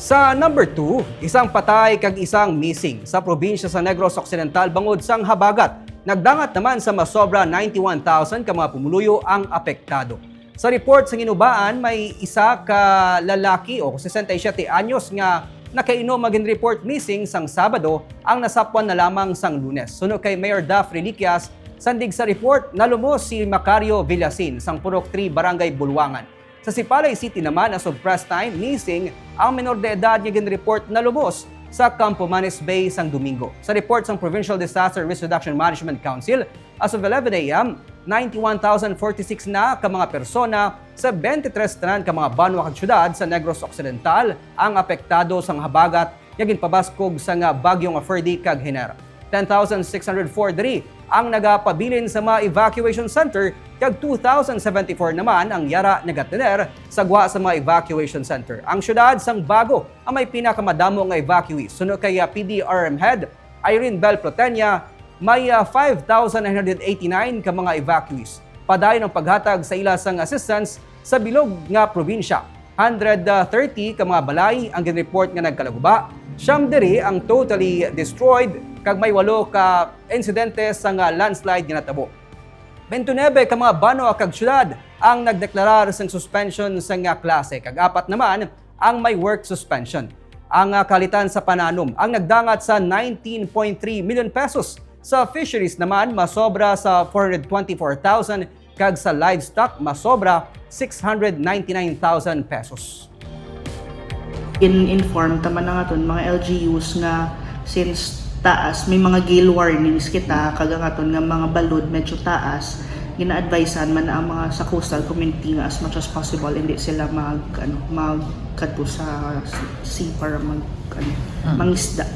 Sa number 2, isang patay kag isang missing sa probinsya sa Negros Occidental bangod sang Habagat. Nagdangat naman sa masobra 91,000 ka mga pumuluyo ang apektado. Sa report sa Ginubaan, may isa ka lalaki o 67 anyos nga nakainom maging report missing sang Sabado ang nasapuan na lamang sang Lunes. Suno kay Mayor Daf Reliquias, sandig sa report, nalumos si Macario Villasin sang Purok 3 Barangay Bulwangan. Sa Sipalay City naman, as of press time, missing ang menor de edad niya report na lumos sa Campo Manis Bay sang Domingo. Sa report ng Provincial Disaster Risk Reduction Management Council, as of 11 a.m., 91,046 na ka mga persona sa 23 tanan ka mga banwa kag syudad sa Negros Occidental ang apektado sang habagat yagin pabaskog sa nga bagyong Ferdi kag Hinera. 10,604 diri ang nagapabilin sa mga evacuation center kag 2,074 naman ang yara nagatiner sa gwa sa mga evacuation center. Ang syudad sang Bago ang may pinakamadamo nga evacuees. Suno kay uh, PDRM head Irene Bel Protenia, may uh, 5,989 ka mga evacuees. Padayon ang paghatag sa ila sang assistance sa bilog nga probinsya. 130 ka mga balay ang ginreport nga nagkalaguba. Siyam diri ang totally destroyed kag may walo ka insidente sa nga landslide nga natabo. 29 ka mga bano kag syudad ang nagdeklarar sang suspension sa nga klase kag apat naman ang may work suspension. Ang ah, kalitan sa pananom ang nagdangat sa 19.3 million pesos. Sa fisheries naman masobra sa 424,000 kag sa livestock masobra 699,000 pesos. in-inform taman na nga ton mga LGUs nga since taas may mga gale warnings kita kaga nga mga balod medyo taas gina-advisean man na ang mga sa coastal community nga as much as possible hindi sila mag ano magkadto sa sea para mag ano mangisda